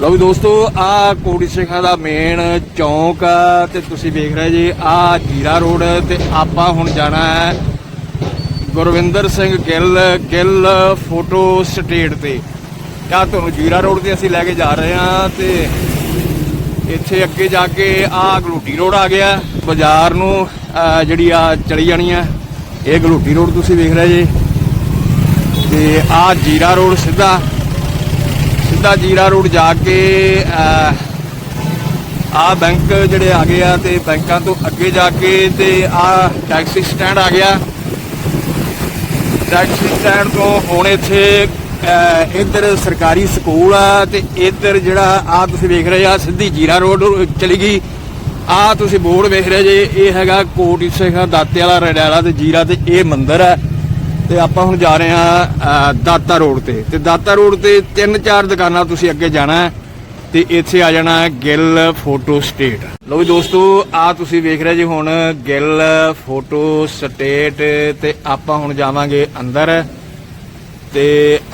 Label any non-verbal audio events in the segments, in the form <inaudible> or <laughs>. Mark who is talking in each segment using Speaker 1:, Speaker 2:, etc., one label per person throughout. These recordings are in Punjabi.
Speaker 1: ਲਓ ਵੀ ਦੋਸਤੋ, ਆ ਕੋੜੀ ਸਿੱਖਾਂ ਦਾ ਮੇਨ ਚੌਂਕ ਆ ਤੇ ਤੁਸੀਂ ਵੇਖ ਰਹੇ ਜੀ, ਆ ਜੀਰਾ ਰੋਡ ਤੇ ਆਪਾਂ ਹੁਣ ਜਾਣਾ ਹੈ ਗੁਰਵਿੰਦਰ ਸਿੰਘ ਗਿੱਲ ਗਿੱਲ ਫੋਟੋ ਸਟੇਟ ਤੇ। ਆ ਤੁਹਾਨੂੰ ਜੀਰਾ ਰੋਡ ਤੇ ਅਸੀਂ ਲੈ ਕੇ ਜਾ ਰਹੇ ਹਾਂ ਤੇ ਇੱਥੇ ਅੱਗੇ ਜਾ ਕੇ ਆ ਗਲੂਟੀ ਰੋਡ ਆ ਗਿਆ, ਬਾਜ਼ਾਰ ਨੂੰ ਜਿਹੜੀ ਆ ਚਲੀ ਜਾਣੀ ਆ, ਇਹ ਗਲੂਟੀ ਰੋਡ ਤੁਸੀਂ ਵੇਖ ਰਹੇ ਜੀ। ਤੇ ਆ ਜੀਰਾ ਰੋਡ ਸਿੱਧਾ ਸਿੱਧਾ ਜੀਰਾ ਰੋਡ ਜਾ ਕੇ ਆ ਬੈਂਕ ਜਿਹੜੇ ਆ ਗਏ ਆ ਤੇ ਬੈਂਕਾਂ ਤੋਂ ਅੱਗੇ ਜਾ ਕੇ ਤੇ ਆ ਟੈਕਸੀ ਸਟੈਂਡ ਆ ਗਿਆ। ਟੈਕਸੀ ਸਟੈਂਡ ਤੋਂ ਹੁਣ ਇੱਥੇ ਅਹ, ਇੱਧਰ ਸਰਕਾਰੀ ਸਕੂਲ ਆ ਤੇ ਇੱਧਰ ਜਿਹੜਾ ਆ ਤੁਸੀਂ ਵੇਖ ਰਹੇ ਆ ਸਿੱਧੀ ਜੀਰਾ ਰੋਡ ਚਲੀ ਗਈ। ਆ ਤੁਸੀਂ ਬੋਰਡ ਵੇਖ ਰਹੇ ਜੇ ਇਹ ਹੈਗਾ ਕੋਟ ਸਿੱਖਾ ਦਾਤੇ ਵਾਲਾ ਰੜਿਆਲਾ ਤੇ ਜੀਰਾ ਤੇ ਇਹ ਮੰਦਿਰ ਹੈ ਤੇ ਆਪਾਂ ਹੁਣ ਜਾ ਰਹੇ ਆ ਦਾਤਾ ਰੋਡ ਤੇ। ਤੇ ਦਾਤਾ ਰੋਡ ਤੇ ਤਿੰਨ ਚਾਰ ਦੁਕਾਨਾਂ ਤੁਸੀਂ ਅੱਗੇ ਜਾਣਾ ਹੈ ਤੇ ਇੱਥੇ ਆ ਜਾਣਾ ਗਿੱਲ ਫੋਟੋ ਸਟੇਟ। ਲਓ ਵੀ ਦੋਸਤੋ, ਆ ਤੁਸੀਂ ਵੇਖ ਰਹੇ ਜੀ ਹੁਣ ਗਿੱਲ ਫੋਟੋ ਸਟੇਟ ਤੇ ਆਪਾਂ ਹੁਣ ਜਾਵਾਂਗੇ ਅੰਦਰ। ਤੇ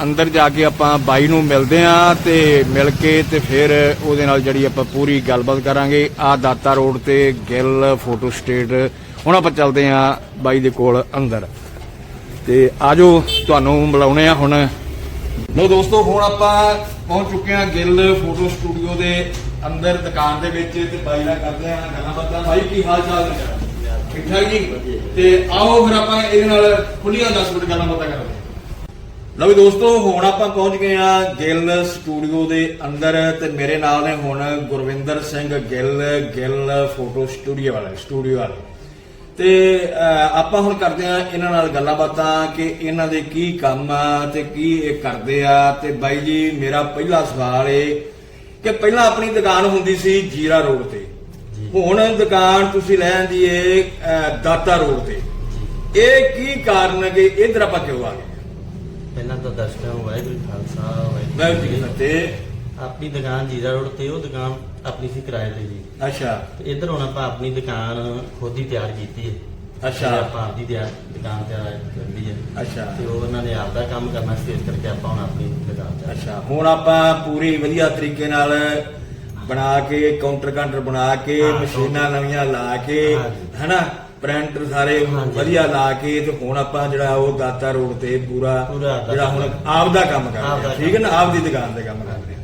Speaker 1: ਅੰਦਰ ਜਾ ਕੇ ਆਪਾਂ ਬਾਈ ਨੂੰ ਮਿਲਦੇ ਆਂ ਤੇ ਮਿਲ ਕੇ ਤੇ ਫਿਰ ਉਹਦੇ ਨਾਲ ਜਿਹੜੀ ਆਪਾਂ ਪੂਰੀ ਗੱਲਬਾਤ ਕਰਾਂਗੇ। ਆ ਦਾਤਾ ਰੋਡ ਤੇ ਗਿੱਲ ਫੋਟੋ ਸਟੇਟ। ਹੁਣ ਆਪਾਂ ਚੱਲਦੇ ਆਂ ਬਾਈ ਦੇ ਕੋਲ ਅੰਦਰ। ਤੇ ਆਜੋ ਤੁਹਾਨੂੰ ਮਿਲਾਉਣੇ ਆ ਹੁਣ। ਲੋ ਦੋਸਤੋ, ਹੁਣ ਆਪਾਂ ਪਹੁੰਚ ਚੁੱਕੇ ਹਾਂ ਗਿੱਲ ਫੋਟੋ ਸਟੂਡੀਓ ਦੇ ਅੰਦਰ ਦੁਕਾਨ ਦੇ ਵਿੱਚ ਤੇ ਬਾਈ ਨਾਲ ਕਰਦੇ ਹਾਂ ਗੱਲਾਂ ਬਾਤਾਂ। ਬਾਈ, ਕੀ ਹਾਲ ਚਾਲ ਨੇ? ਠੀਕ ਠਾਕ ਜੀ? ਤੇ ਆਓ ਫਿਰ ਆਪਾਂ ਇਹਦੇ ਨਾਲ ਖੁੱਲੀਆਂ 10 ਮਿੰਟ ਗੱਲਾਂ ਬਾਤਾਂ ਕਰਦੇ ਲਓ ਵੀ ਦੋਸਤੋ, ਹੁਣ ਆਪਾਂ ਪਹੁੰਚ ਗਏ ਆ ਗਿੱਲ ਸਟੂਡੀਓ ਦੇ ਅੰਦਰ ਤੇ ਮੇਰੇ ਨਾਲ ਨੇ ਹੁਣ ਗੁਰਵਿੰਦਰ ਸਿੰਘ ਗਿੱਲ ਗਿੱਲ ਫੋਟੋ ਸਟੂਡੀਓ ਵਾਲੇ ਸਟੂਡੀਓ ਵਾਲੇ। ਤੇ ਆਪਾਂ ਹੁਣ ਕਰਦੇ ਆ ਇਹਨਾਂ ਨਾਲ ਗੱਲਾਂ ਬਾਤਾਂ ਕਿ ਇਹਨਾਂ ਦੇ ਕੀ ਕੰਮ ਆ ਤੇ ਕੀ ਇਹ ਕਰਦੇ ਆ। ਤੇ ਬਾਈ ਜੀ ਮੇਰਾ ਪਹਿਲਾ ਸਵਾਲ ਏ ਕਿ ਪਹਿਲਾਂ ਆਪਣੀ ਦੁਕਾਨ ਹੁੰਦੀ ਸੀ ਜੀਰਾ ਰੋਡ ਤੇ। ਹੁਣ ਦੁਕਾਨ ਤੁਸੀਂ ਲੈਣ ਦੀ ਏ ਦਾਤਾ ਰੋਡ ਤੇ। ਇਹ ਕੀ ਕਾਰਨ ਹੈ ਕਿ ਇਧਰ ਆਪਾਂ ਕਿਉਂ ਆ ਗਏ?
Speaker 2: ਪਹਿਲਾਂ ਤਾਂ ਦਰਸ਼ਕਾਂ ਵਾਹਿਗੁਰੂ ਜੀ ਖਾਲਸਾ ਵਾਹਿਗੁਰੂ ਜੀ
Speaker 1: ਤੇ
Speaker 2: ਫਤਿਹ। ਆਪਣੀ ਦੁਕਾਨ ਜੀਰਾ ਰੋਡ ਤੇ ਉਹ ਦੁਕਾਨ ਆਪਣੀ ਸੀ ਕਿਰਾਏ ਤੇ ਜੀ।
Speaker 1: ਅੱਛਾ।
Speaker 2: ਤੇ ਇੱਧਰ ਹੁਣ ਆਪਾਂ ਆਪਣੀ ਦੁਕਾਨ ਖੁਦ ਹੀ ਤਿਆਰ ਕੀਤੀ ਹੈ।
Speaker 1: ਅੱਛਾ।
Speaker 2: ਤੇ ਆਪਾਂ ਆਪਦੀ ਤਿਆਰ ਦੁਕਾਨ ਤਿਆਰ ਕਰਦੀ ਹੈ।
Speaker 1: ਅੱਛਾ।
Speaker 2: ਤੇ ਉਹ ਉਹਨਾਂ ਨੇ ਆਪਦਾ ਕੰਮ ਕਰਨਾ ਸੀ ਇਸ ਕਰਕੇ ਆਪਾਂ ਹੁਣ ਆਪਣੀ ਦੁਕਾਨ ਤਿਆਰ
Speaker 1: ਅੱਛਾ। ਹੁਣ ਆਪਾਂ ਪੂਰੀ ਵਧੀਆ ਤਰੀਕੇ ਨਾਲ ਬਣਾ ਕੇ ਕਾਊਂਟਰ ਕਾਊਂਟਰ ਬਣਾ ਕੇ ਮਸ਼ੀਨਾਂ ਨਵੀਆਂ ਲਾ ਕੇ। ਹਨਾ? ਪ੍ਰਿੰਟਰ ਸਾਰੇ। ਵਧੀਆ ਲਾ ਕੇ ਤੇ ਹੁਣ ਆਪਾਂ ਜਿਹੜਾ ਉਹ ਦਾਤਾ ਰੋਡ ਤੇ ਪੂਰਾ ਜਿਹੜਾ ਹੁਣ
Speaker 2: ਕੰਮ।
Speaker 1: ਆਪਦਾ ਕੰਮ
Speaker 2: ਆਪਦਾ
Speaker 1: ਆ ਠੀਕ ਹੈ ਨਾ?
Speaker 2: ਕੰਮ।
Speaker 1: ਆਪਦੀ ਦੁਕਾਨ ਤੇ ਕੰਮ ਕਰਦੇ ਆ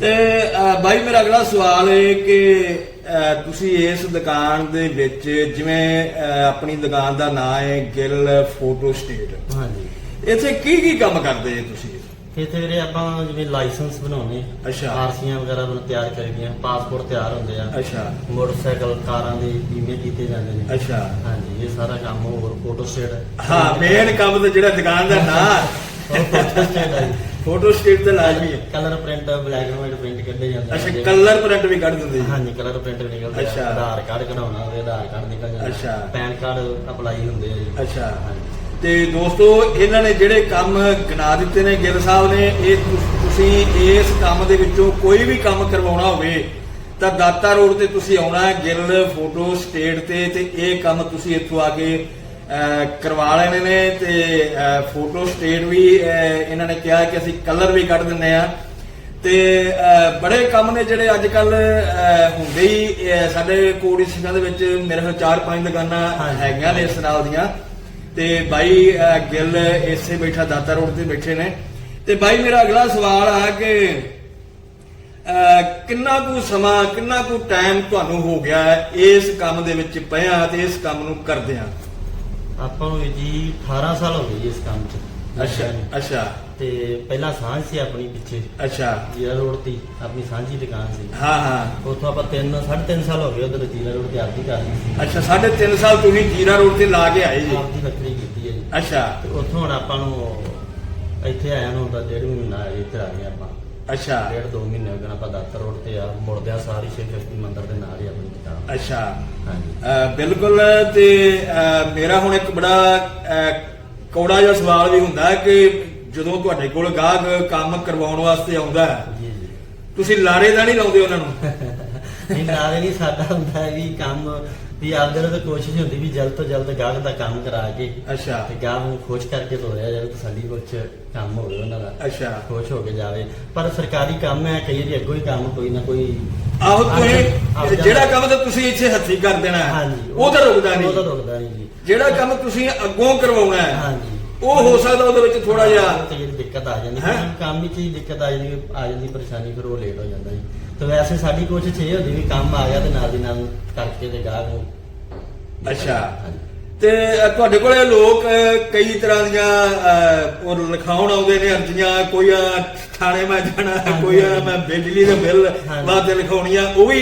Speaker 1: ਤੇ ਬਾਈ ਮੇਰਾ ਅਗਲਾ ਸਵਾਲ ਹੈ ਕਿ ਤੁਸੀਂ ਇਸ ਦੁਕਾਨ ਦੇ ਵਿੱਚ ਜਿਵੇਂ ਆਪਣੀ ਦੁਕਾਨ ਦਾ ਨਾਮ ਹੈ ਗਿੱਲ ਫੋਟੋ ਸਟੇਟ।
Speaker 2: ਹਾਂਜੀ।
Speaker 1: ਇੱਥੇ ਕੀ ਕੀ ਕੰਮ ਕਰਦੇ ਜੀ ਤੁਸੀਂ?
Speaker 2: ਇੱਥੇ ਵੀਰੇ ਆਪਾਂ ਜਿਵੇਂ ਲਾਇਸੈਂਸ ਬਣਾਉਣੇ
Speaker 1: ਅੱਛਾ।
Speaker 2: ਆਰਸੀਆਂ ਵਗੈਰਾ ਬਣ ਤਿਆਰ ਕਰੀਦੀਆਂ ਪਾਸਪੋਰਟ ਤਿਆਰ ਹੁੰਦੇ ਆ।
Speaker 1: ਅੱਛਾ।
Speaker 2: ਮੋਟਰਸਾਈਕਲ ਕਾਰਾਂ ਦੇ ਬੀਮੇ ਕੀਤੇ ਜਾਂਦੇ ਨੇ।
Speaker 1: ਅੱਛਾ।
Speaker 2: ਹਾਂਜੀ ਇਹ ਸਾਰਾ ਕੰਮ ਹੋਰ ਫੋਟੋ ਸਟੇਟ।
Speaker 1: ਹਾਂ ਮੇਨ ਕੰਮ ਤੇ ਜਿਹੜਾ ਦੁਕਾਨ ਦਾ ਨਾਂ।
Speaker 2: ਫੋਟੋ ਸਟੇਟ ਹੈ
Speaker 1: ਫੋਟੋ ਸਟੇਟ ਤੇ ਲਾਜ਼ਮੀ ਹੈ
Speaker 2: colour print black and white print ਕੱਢੇ ਜਾਂਦੇ
Speaker 1: ਅੱਛਾ
Speaker 2: ਨੇ।
Speaker 1: ਕਲਰ ਪ੍ਰਿੰਟ ਵੀ ਕੱਢ ਦਿੰਦੇ ਜੀ
Speaker 2: ਹਾਂਜੀ ਕਲਰ ਪ੍ਰਿੰਟ ਨਿਕਲਦੇ
Speaker 1: ਅੱਛਾ।
Speaker 2: ਆ ਆਧਾਰ ਕਾਰਡ ਕਢਾਉਣਾ ਹੋਵੇ ਆਧਾਰ ਕਾਰਡ ਨਿਕਲ ਜਾਂਦਾ
Speaker 1: ਅੱਛਾ।
Speaker 2: ਪੈਨ ਕਾਰਡ ਅਪਲਾਈ ਹੁੰਦੇ ਆ ਜੀ
Speaker 1: ਅੱਛਾ
Speaker 2: ਹਾਂਜੀ।
Speaker 1: ਤੇ ਦੋਸਤੋ ਇਹਨਾਂ ਨੇ ਜਿਹੜੇ ਕੰਮ ਗਿਣਾ ਦਿੱਤੇ ਨੇ ਗਿੱਲ ਸਾਹਿਬ ਨੇ ਇਹ ਤੁਸੀਂ ਇਸ ਕੰਮ ਦੇ ਵਿੱਚੋਂ ਕੋਈ ਵੀ ਕੰਮ ਕਰਵਾਉਣਾ ਹੋਵੇ ਤਾਂ ਦਾਤਾ ਰੋਡ ਤੇ ਤੁਸੀਂ ਆਉਣਾ ਹੈ ਗਿੱਲ ਫੋਟੋ ਸਟੇਟ ਤੇ ਤੇ ਇਹ ਕੰਮ ਤੁਸੀਂ ਇੱਥੋਂ ਆ ਕੇ ਕਰਵਾ ਲੈਣੇ ਨੇ ਤੇ ਫੋਟੋ ਸਟੇਟ ਵੀ ਇਹਨਾਂ ਨੇ ਕਿਹਾ ਕਿ ਅਸੀਂ ਕਲਰ ਵੀ ਕੱਢ ਦਿੰਨੇ ਆ ਤੇ ਬੜੇ ਕੰਮ ਨੇ ਜਿਹੜੇ ਅੱਜ ਕੱਲ ਹੁੰਦੇ ਹੀ ਸਾਡੇ ਕੋੜੀ ਸਿੰਘਾਂ ਦੇ ਵਿੱਚ ਮੇਰੇ ਖਿਆਲ ਚਾਰ ਪੰਜ ਦੁਕਾਨਾਂ। ਹੈਗੀਆਂ ਨੇ ਇਸ ਨਾਲ ਦੀਆਂ। ਤੇ ਬਾਈ ਗਿੱਲ ਇਸੇ ਬੈਠਾ ਦਾਤਾ ਰੋਡ ਤੇ ਬੈਠੇ ਨੇ। ਤੇ ਬਾਈ ਮੇਰਾ ਅਗਲਾ ਸਵਾਲ ਆ ਕਿ ਕਿੰਨਾ ਕੁ ਸਮਾਂ ਕਿੰਨਾ ਕੁ ਟਾਈਮ ਤੁਹਾਨੂੰ ਹੋ ਗਿਆ ਇਸ ਕੰਮ ਦੇ ਵਿੱਚ ਪਿਆ ਤੇ ਇਸ ਕੰਮ ਨੂੰ ਕਰਦਿਆਂ
Speaker 2: ਆਪਾਂ ਨੂੰ ਜੀ 18 ਸਾਲ ਹੋ ਗਏ ਜੀ ਇਸ ਕੰਮ 'ਚ।
Speaker 1: ਅੱਛਾ ਅੱਛਾ।
Speaker 2: ਤੇ ਪਹਿਲਾਂ ਸਾਂਝ ਸੀ ਆਪਣੀ ਪਿੱਛੇ।
Speaker 1: ਅੱਛਾ।
Speaker 2: ਜੀਰਾ ਰੋਡ ਤੇ ਆਪਣੀ ਸਾਂਝੀ ਦੁਕਾਨ ਸੀ।
Speaker 1: ਹਾਂ ਹਾਂ।
Speaker 2: ਉੱਥੋਂ ਆਪਾਂ 3 3.5 ਸਾਲ ਹੋ ਗਏ ਉਧਰ ਜੀਰਾ ਰੋਡ ਤੇ ਆਪਦੀ ਕਰਦੀ ਸੀ।
Speaker 1: ਅੱਛਾ ਸਾਢੇ ਤਿੰਨ ਸਾਲ ਤੁਸੀਂ ਜੀਰਾ ਰੋਡ ਤੇ ਲਾ ਕੇ ਆਏ ਜੀ।
Speaker 2: ਆਪਦੀ ਫੈਕਟਰੀ ਕੀਤੀ ਹੈ ਜੀ।
Speaker 1: ਅੱਛਾ।
Speaker 2: ਤੇ ਉੱਥੋਂ ਹੁਣ ਆਪਾਂ ਨੂੰ ਇੱਥੇ ਆਇਆ ਨੂੰ ਤਾਂ ਡੇਢ ਮਹੀਨਾ ਇੱਥੇ ਆ ਗਏ ਆਪਾਂ।
Speaker 1: ਅੱਛਾ।
Speaker 2: ਡੇਢ ਦੋ ਮਹੀਨੇ ਹੋ ਗਏ ਨਾ ਆਪਾਂ ਦਾਤਰ ਰੋਡ ਤੇ ਆ ਮੁੜਦਿਆਂ ਸਾਰੀ ਸ਼ਿਵ ਸ਼ਕਤੀ ਮੰਦਿਰ ਦੇ ਨਾਲ ਹੀ ਆਪਣੀ ਦੁਕਾਨ
Speaker 1: ਅੱਛਾ।
Speaker 2: ਹਾਂਜੀ।
Speaker 1: ਅਹ ਬਿਲਕੁਲ ਤੇ ਅਹ ਮੇਰਾ ਹੁਣ ਇੱਕ ਬੜਾ ਅਹ, ਕੌੜਾ ਜਿਹਾ ਸਵਾਲ ਵੀ ਹੁੰਦਾ ਹੈ ਕਿ ਜਦੋਂ ਤੁਹਾਡੇ ਕੋਲ ਗਾਹਕ ਕੰਮ ਕਰਵਾਉਣ ਵਾਸਤੇ ਆਉਂਦਾ ਹੈ
Speaker 2: ਜੀ ਜੀ।
Speaker 1: ਤੁਸੀਂ ਲਾਰੇ ਦਾ ਨਹੀਂ ਲਾਉਂਦੇ ਉਹਨਾਂ ਨੂੰ? <laughs>
Speaker 2: ਨਹੀਂ ਨਾਲ ਨਹੀਂ ਸਾਡਾ ਹੁੰਦਾ ਹੈ ਵੀ ਕੰਮ ਵੀ ਆਪਦੇ ਨਾਲ ਤਾਂ ਕੋਸ਼ਿਸ਼ ਹੁੰਦੀ ਵੀ ਜਲਦ ਤੋਂ ਜਲਦ ਗਾਹਕ ਦਾ ਕੰਮ ਕਰਾ ਕੇ
Speaker 1: ਅੱਛਾ।
Speaker 2: ਤੇ ਗਾਹਕ ਨੂੰ ਖੁਸ਼ ਕਰਕੇ ਤੋਰਿਆ ਜਾਵੇ ਤਸੱਲੀ ਕੁਛ ਕੰਮ ਹੋਵੇ ਉਹਨਾਂ ਦਾ।
Speaker 1: ਅੱਛਾ।
Speaker 2: ਖੁਸ਼ ਹੋ ਕੇ ਜਾਵੇ। ਪਰ ਸਰਕਾਰੀ ਕੰਮ ਹੈ ਕਈ ਵਾਰੀ ਅੱਗੋਂ ਹੀ ਕੰਮ ਕੋਈ ਨਾ ਕੋਈ
Speaker 1: ਆਹੋ ਤੁਸੀਂ। ਜਿਹੜਾ ਕੰਮ ਤਾਂ ਤੁਸੀਂ ਇੱਥੇ ਹੱਥੀ ਕਰ ਦੇਣਾ ਹੈ,
Speaker 2: ਹਾਂਜੀ
Speaker 1: ਉਹ ਤਾਂ ਰੁਕਦਾ
Speaker 2: ਉਹ ਤਾਂ
Speaker 1: ਨਹੀਂ
Speaker 2: ਰੁਕਦਾ ਨਹੀਂ ਜੀ।
Speaker 1: ਜਿਹੜਾ ਕੰਮ ਤੁਸੀਂ ਅੱਗੋਂ ਕਰਵਾਉਣਾ ਹੈ
Speaker 2: ਹਾਂਜੀ।
Speaker 1: ਉਹ ਹੋ ਸਕਦਾ ਉਹਦੇ ਵਿੱਚ ਥੋੜਾ ਜਿਹਾ
Speaker 2: ਤੇ ਜਿਹੜੀ ਦਿੱਕਤ ਆ ਜਾਂਦੀ
Speaker 1: ਹੈਂ?
Speaker 2: ਕੰਮ ਵਿੱਚ ਹੀ ਦਿੱਕਤ ਆ ਜਾਂਦੀ ਆ ਜਾਂਦੀ ਪਰੇਸ਼ਾਨੀ ਫਿਰ ਉਹ ਲੇਟ ਹੋ ਜਾਂਦਾ ਜੀ ਤੇ ਵੈਸੇ ਸਾਡੀ ਕੋਸ਼ਿਸ਼ ਇਹ ਹੁੰਦੀ ਵੀ ਕੰਮ ਆ ਗਿਆ ਤੇ ਨਾਲ ਦੀ ਨਾਲ ਕਰਕੇ ਤੇ ਗਾਹਕ ਨੂੰ
Speaker 1: ਅੱਛਾ। ਤੇ ਤੁਹਾਡੇ ਕੋਲੇ ਲੋਕ ਕਈ ਤਰ੍ਹਾਂ ਦੀਆਂ ਉਹ ਲਿਖਾਉਣ ਆਉਂਦੇ ਨੇ ਅਰਜ਼ੀਆਂ ਕੋਈ ਥਾਣੇ ਮੈਂ ਜਾਣਾ। ਕੋਈ ਮੈਂ ਬਿਜਲੀ ਦੇ ਬਿੱਲ। ਵਾਸਤੇ ਲਿਖਾਉਣੀਆਂ ਉਹ ਵੀ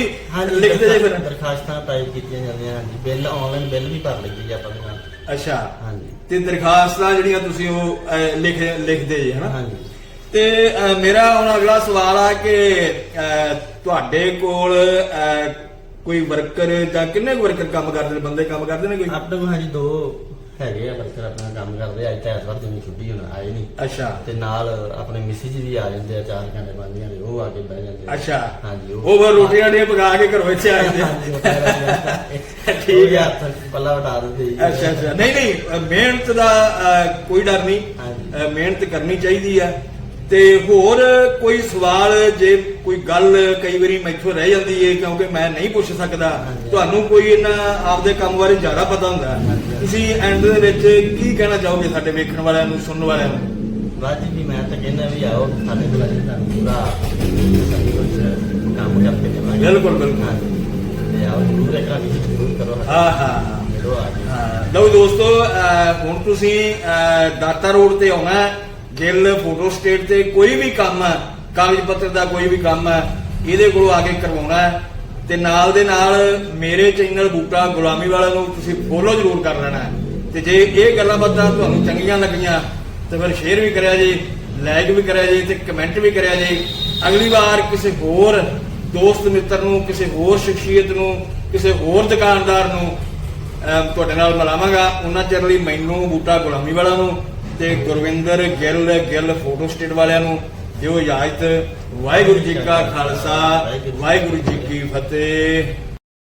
Speaker 1: ਲਿਖਦੇ ਜੇ ਫਿਰ
Speaker 2: ਦਰਖਾਸਤਾਂ ਟਾਈਪ ਕੀਤੀਆਂ ਜਾਂਦੀਆਂ ਹਾਂਜੀ ਬਿੱਲ ਆਨਲਾਈਨ ਬਿੱਲ ਵੀ ਭਰ ਲਈਦੀ ਜੀ ਆਪਾਂ ਦੇ ਨਾਲ
Speaker 1: ਅੱਛਾ।
Speaker 2: ਹਾਂਜੀ।
Speaker 1: ਤੇ ਦਰਖਾਸਤਾਂ ਜਿਹੜੀਆਂ ਤੁਸੀਂ ਉਹ ਲਿਖ ਲਿਖਦੇ ਜੇ ਹਨਾ?
Speaker 2: ਹਾਂਜੀ।
Speaker 1: ਤੇ ਮੇਰਾ ਹੁਣ ਅਗਲਾ ਸਵਾਲ ਆ ਕਿ ਤੁਹਾਡੇ ਕੋਲ ਕੋਈ ਵਰਕਰ ਜਾਂ ਕਿੰਨੇ ਵਰਕਰ ਕੰਮ ਕਰਦੇ ਨੇ? ਬੰਦੇ ਕੰਮ ਕਰਦੇ ਨੇ ਕੋਈ?
Speaker 2: ਆਪਣੇ ਕੋਲ ਹਾਂਜੀ ਦੋ ਹੈਗੇ ਆ ਵਰਕਰ ਆਪਣਾ ਕੰਮ ਕਰਦੇ ਆ ਅੱਜ ਤਾਂ ਐਤਵਾਰ ਦਿਨ ਛੁੱਟੀ ਹੁਣ ਆਏ ਨਹੀਂ
Speaker 1: ਅੱਛਾ
Speaker 2: ਤੇ ਨਾਲ ਆਪਣੇ ਮਿਸਿਸ ਵੀ ਆ ਜਾਂਦੇ ਆ ਚਾਰ ਘੰਟੇ ਪੰਜ ਘੰਟੇ ਉਹ ਆ ਕੇ ਬਹਿ ਜਾਂਦੇ ਆ।
Speaker 1: ਅੱਛਾ
Speaker 2: ਹਾਂਜੀ
Speaker 1: ਉਹ ਫਿਰ ਰੋਟੀਆਂ ਦੀਆਂ ਪਕਾ ਕੇ ਘਰੋਂ ਇੱਥੇ ਆ ਜਾਂਦੇ।
Speaker 2: ਹਾਂਜੀ, ਉਹ ਕਹਿ ਰਹੇ ਆ।
Speaker 1: ਠੀਕ ਆ।
Speaker 2: ਉਹ ਪੱਲਾ ਵਟਾ ਦਿੰਦੇ ਜੀ
Speaker 1: ਅੱਛਾ ਅੱਛਾ ਨਹੀਂ ਨਹੀਂ ਅ, ਮਿਹਨਤ ਦਾ ਅ, ਕੋਈ ਡਰ ਨਹੀਂ
Speaker 2: ਹਾਂਜੀ।
Speaker 1: ਅ, ਮਿਹਨਤ ਕਰਨੀ ਚਾਹੀਦੀ ਆ ਤੇ ਹੋਰ ਕੋਈ ਸਵਾਲ ਜੇ ਕੋਈ ਗੱਲ ਕਈ ਵਾਰੀ ਮੈਥੋਂ ਰਹਿ ਜਾਂਦੀ ਏ ਕਿਉਂਕਿ ਮੈਂ ਨਹੀਂ ਪੁੱਛ ਸਕਦਾ
Speaker 2: ਹਾਂਜੀ।
Speaker 1: ਤੁਹਾਨੂੰ ਕੋਈ ਇਹਨਾਂ ਆਪਦੇ ਕੰਮ ਬਾਰੇ ਜ਼ਿਆਦਾ ਪਤਾ ਹੁੰਦਾ
Speaker 2: ਹਾਂਜੀ।
Speaker 1: ਤੁਸੀਂ ਐਂਡ ਦੇ ਵਿੱਚ ਕੀ ਕਹਿਣਾ ਚਾਹੋਗੇ ਸਾਡੇ ਵੇਖਣ ਵਾਲਿਆਂ ਨੂੰ ਸੁਣਨ ਵਾਲਿਆਂ ਨੂੰ?
Speaker 2: ਬਾਅਦ ਜੀ ਮੈਂ ਤਾਂ ਕਹਿੰਦਾ ਵੀ ਆਓ ਸਾਡੇ ਕੋਲ ਅਸੀਂ ਤੁਹਾਨੂੰ ਪੂਰਾ ਕੰਮ ਕਰਕੇ ਦੇਵਾਂਗੇ
Speaker 1: ਬਿਲਕੁਲ, ਬਿਲਕੁਲ।
Speaker 2: ਤੇ ਆਓ ਜ਼ਰੂਰ ਇੱਕ ਵਾਰ visit ਜ਼ਰੂਰ ਕਰੋ
Speaker 1: ਹਾਂ ਹਾਂ
Speaker 2: ਮਿਲੋ ਆ ਕੇ।
Speaker 1: ਹਾਂ, ਲਓ ਦੋਸਤੋ ਅਹ ਹੁਣ ਤੁਸੀਂ ਅਹ ਦਾਤਾ ਰੋਡ ਤੇ ਆਉਣਾ ਹੈ। ਗਿੱਲ ਫੋਟੋ ਸਟੇਟ ਤੇ ਕੋਈ ਵੀ ਕੰਮ ਹੈ ਕਾਗਜ਼ ਪੱਤਰ ਦਾ ਕੋਈ ਵੀ ਕੰਮ ਹੈ ਇਹਦੇ ਕੋਲੋਂ ਆ ਕੇ ਕਰਵਾਉਣਾ ਹੈ। ਤੇ ਨਾਲ ਦੇ ਨਾਲ ਮੇਰੇ ਚੈਨਲ ਬੂਟਾ ਗੁਲਾਮੀ ਵਾਲਾ ਨੂੰ ਤੁਸੀਂ ਫੋਲੋ ਜ਼ਰੂਰ ਕਰ ਲੈਣਾ ਹੈ। ਤੇ ਜੇ ਇਹ ਗੱਲਾਂ ਬਾਤਾਂ ਤੁਹਾਨੂੰ ਚੰਗੀਆਂ ਲੱਗੀਆਂ, ਤੇ ਫਿਰ ਸ਼ੇਅਰ ਵੀ ਕਰਿਆ ਜੀ ਲਾਈਕ ਵੀ ਕਰਿਆ ਜੀ, ਤੇ ਕਮੈਂਟ ਵੀ ਕਰਿਆ ਜੀ। ਅਗਲੀ ਵਾਰ ਕਿਸੇ ਹੋਰ ਦੋਸਤ ਮਿੱਤਰ ਨੂੰ, ਕਿਸੇ ਹੋਰ ਸ਼ਖਸੀਅਤ ਨੂੰ, ਕਿਸੇ ਹੋਰ ਦੁਕਾਨਦਾਰ ਨੂੰ ਤੁਹਾਡੇ ਨਾਲ ਮਿਲਾਵਾਂਗਾ। ਉਹਨਾਂ ਚਿਰ ਲਈ ਮੈਨੂੰ ਬੂਟਾ ਗੁਲਾਮੀ ਵਾਲਾ ਨੂੰ ਤੇ ਗੁਰਵਿੰਦਰ ਗਿੱਲ ਗਿੱਲ ਫੋਟੋ ਸਟੇਟ ਵਾਲਿਆਂ ਨੂੰ ਦਿਓ ਇਜਾਜ਼ਤ। ਵਾਹਿਗੁਰੂ ਜੀ ਕਾ ਖਾਲਸਾ ਵਾਹਿਗੁਰੂ ਜੀ ਕੀ ਫਤਿਹ।